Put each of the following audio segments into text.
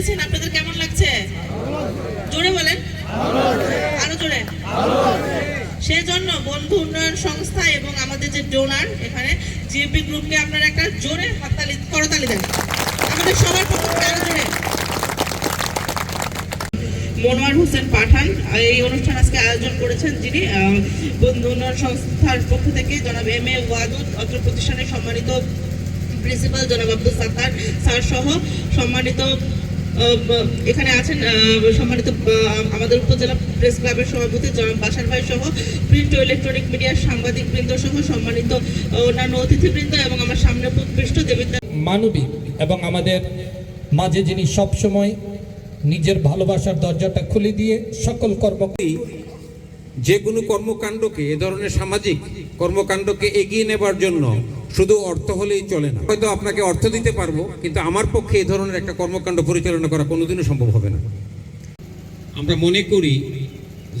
এসেছেন আপনাদের কেমন লাগছে? জোরে বলেন। আরও জোরে। সেজন্য বন্ধু উন্নয়ন সংস্থা এবং আমাদের যে ডোনার এখানে জিএপি গ্রুপকে আপনারা একটা জোরে হাততালি, করতালি দেন। আমাদের সবার পক্ষ আরও জোরে। মনোয়ার হোসেন পাঠান, এই অনুষ্ঠান আজকে আয়োজন করেছেন যিনি বন্ধু উন্নয়ন সংস্থার পক্ষ থেকে জনাব এম এ ওয়াদুদ, অত্র প্রতিষ্ঠানের সম্মানিত প্রিন্সিপাল জনাব আব্দুল সাত্তার স্যার সহ সম্মানিত এখানে আছেন সম্মানিত আমাদের উপজেলা প্রেস ক্লাবের সভাপতি জনাব বাসার ভাই সহ প্রিন্ট ও ইলেকট্রনিক মিডিয়ার সাংবাদিক বৃন্দ সহ সম্মানিত অন্যান্য অতিথিবৃন্দ এবং আমার সামনে উপবিষ্ট দেবিদ্যা মানবিক এবং আমাদের মাঝে যিনি সবসময় নিজের ভালোবাসার দরজাটা খুলে দিয়ে সকল কর্ম যে কোনো কর্মকাণ্ডকে এ ধরনের সামাজিক কর্মকাণ্ডকে এগিয়ে নেবার জন্য শুধু অর্থ হলেই চলে না। হয়তো আপনাকে অর্থ দিতে পারব, কিন্তু আমার পক্ষে এই ধরনের একটা কর্মকাণ্ড পরিচালনা করা কোনোদিনও সম্ভব হবে না। আমরা মনে করি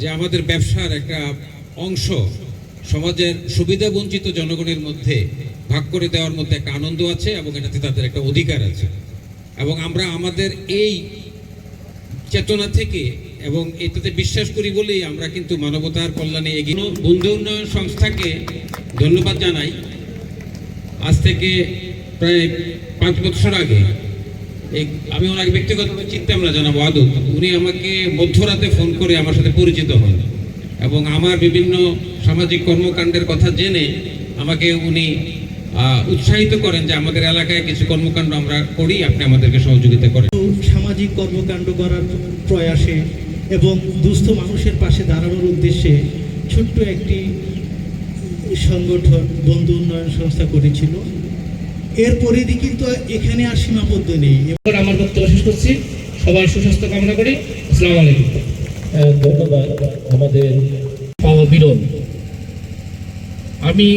যে আমাদের ব্যবসার একটা অংশ সমাজের সুবিধা বঞ্চিত জনগণের মধ্যে ভাগ করে দেওয়ার মধ্যে একটা আনন্দ আছে এবং এটাতে তাদের একটা অধিকার আছে। এবং আমরা আমাদের এই চেতনা থেকে এবং এটাতে বিশ্বাস করি বলেই আমরা কিন্তু মানবতার কল্যাণে এগিয়ে বন্ধু উন্নয়ন সংস্থাকে ধন্যবাদ জানাই। আজ থেকে প্রায় পাঁচ বছর আগে আমি ওনাকে ব্যক্তিগতভাবে চিনতাম না জানাব আদৌ। উনি আমাকে মধ্যরাতে ফোন করে আমার সাথে পরিচিত হন এবং আমার বিভিন্ন সামাজিক কর্মকাণ্ডের কথা জেনে আমাকে উনি উৎসাহিত করেন যে আমাদের এলাকায় কিছু কর্মকাণ্ড আমরা করি, আপনি আমাদেরকে সহযোগিতা করেন। সামাজিক কর্মকাণ্ড করার প্রয়াসে এবং দুস্থ মানুষের পাশে দাঁড়ানোর উদ্দেশ্যে ছোট্ট একটি সংগঠন বন্ধু উন্নয়ন সংস্থা করেছিল। এর পরিধি কিন্তু এখানে আর সীমাবদ্ধ নেই। এবার আমার বক্তব্য শেষ করছি। সবার সুস্বাস্থ্য কামনা করি। আসসালামু আলাইকুম। ধন্যবাদ আমাদের। পাওয়া বিরল। আমি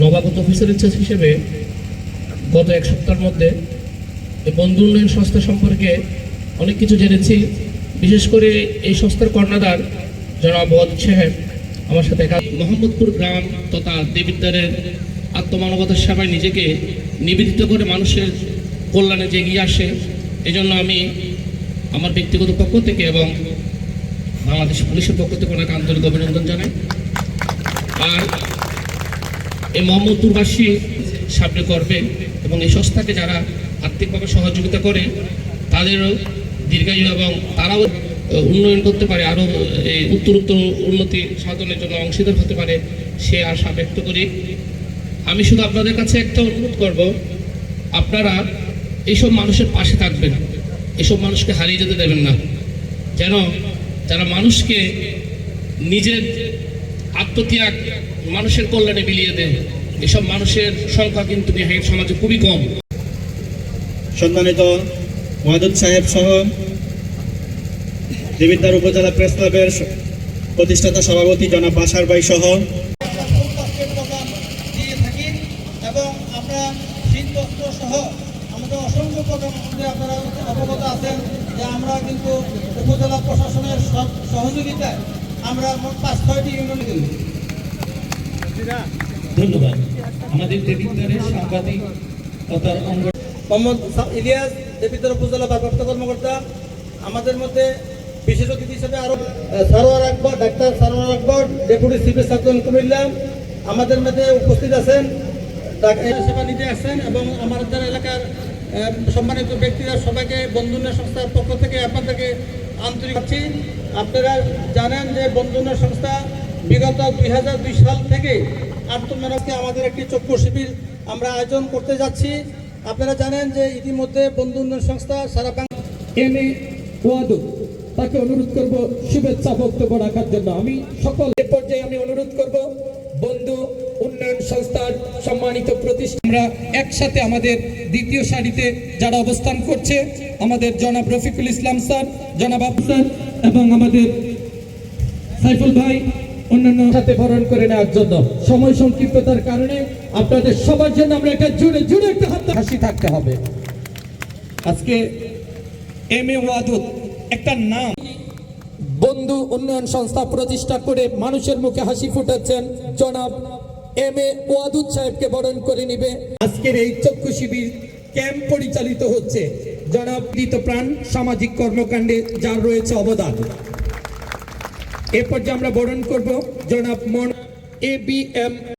নবাগত অফিসার ইনচার্জ হিসেবে গত এক সপ্তাহের মধ্যে বন্ধু উন্নয়ন সংস্থা সম্পর্কে অনেক কিছু জেনেছি। বিশেষ করে এই সংস্থার কর্ণাধার জনাব সাহেব। আমার সাথে মোহাম্মদপুর গ্রাম তথা দেবিদ্বারের আত্মমানবতার সেবায় নিজেকে নিবেদিত করে মানুষের কল্যাণে যে এগিয়ে আসে। এই জন্য আমি আমার ব্যক্তিগত পক্ষ থেকে এবং বাংলাদেশ পুলিশের পক্ষ থেকে ওনাকে আন্তরিক অভিনন্দন জানাই। আর এই মোহাম্মদপুরবাসী সামনে করবে এবং এই সংস্থাকে যারা আর্থিকভাবে সহযোগিতা করে, তাদেরও দীর্ঘায়ু এবং তারাও উন্নয়ন করতে পারে, আরও, এই উত্তর উত্তর উন্নতি সাধনের জন্য অংশীদার হতে পারে, সে আশা ব্যক্ত করি। আমি শুধু আপনাদের কাছে একটা অনুরোধ করব, আপনারা এইসব মানুষের পাশে থাকবেন, এসব মানুষকে হারিয়ে যেতে দেবেন না। যেন যারা মানুষকে নিজের আত্মত্যাগ মানুষের কল্যাণে বিলিয়ে দেয়, এসব মানুষের সংখ্যা কিন্তু সমাজে খুবই কম। সম্মানিত ওয়াদুদ সাহেব সহ দেবিদ্বার উপজেলা প্রেস ক্লাবের প্রতিষ্ঠাতা সভাপতি জনাব বাসার ভাই সহ দিয়ে থাকি এবং আমরা শীতবস্ত্র সহ আমাদের অসংখ্য প্রোগ্রাম আপনারা অবগত আছেন যে আমরা কিন্তু উপজেলা প্রশাসনের সব- সহযোগিতায় আমরা মোট পাঁচ ছয়টি ইউনিয়ন ধন্যবাদ। আমাদের দেবিদ্বারের সাংবাদিকতার অঙ্গ মোহাম্মদ সা- ইলিয়াস দেবিদ্বার উপজেলা ভারপ্রাপ্ত কর্মকর্তা। আমাদের মধ্যে বিশেষ অতিথি হিসেবে আরও আহ, Sarwar Akbar doctor Sarwar Akbar deputy civil surgeon Comilla আমাদের মধ্যে উপস্থিত আছেন সেবা নিতে আসছেন এবং আমাদের এলাকার সম্মানিত ব্যক্তিরা সবাইকে বন্ধুন্য সংস্থার পক্ষ থেকে আপনাদেরকে আন্তরিক আছি। আপনারা জানেন যে বন্ধুন্য সংস্থা বিগত দুই হাজার দুই সাল থেকে আত্মমানবকে আমাদের একটি চক্ষু শিবির আমরা আয়োজন করতে যাচ্ছি। আপনারা জানেন যে ইতিমধ্যে বন্ধু উন্নয়ন সংস্থা সারা বাংলা তাকে অনুরোধ করব শুভেচ্ছা বক্তব্য রাখার জন্য। আমি সকল এ পর্যায়ে আমি অনুরোধ করব, বন্ধু উন্নয়ন সংস্থার সম্মানিত প্রতিষ্ঠান আমরা একসাথে আমাদের দ্বিতীয় সারিতে যারা অবস্থান করছে, আমাদের জনাব রফিকুল ইসলাম স্যার, জনাব আফসার এবং আমাদের সাইফুল ভাই অন্যান্য সাথে বরণ করে নেওয়ার জন্য। সময় সংক্ষিপ্ততার কারণে আপনাদের সবার জন্য আমরা একটা জুড়ে জুড়ে একটা হাসি থাকতে হবে। আজকে এম এ ওয়াদুদ একটা নাম। বন্ধু উন্নয়ন সংস্থা প্রতিষ্ঠা করে মানুষের মুখে হাসি ফুটাচ্ছেন জনাব এম এ ওয়াদুদ সাহেবকে বরণ করে নিবে। আজকের এই চক্ষু শিবির ক্যাম্প পরিচালিত হচ্ছে। জনাব প্রাণ সামাজিক কর্মকাণ্ডে যার রয়েছে অবদান। এরপর যে আমরা বরণ করব জনাব মন এ বি এম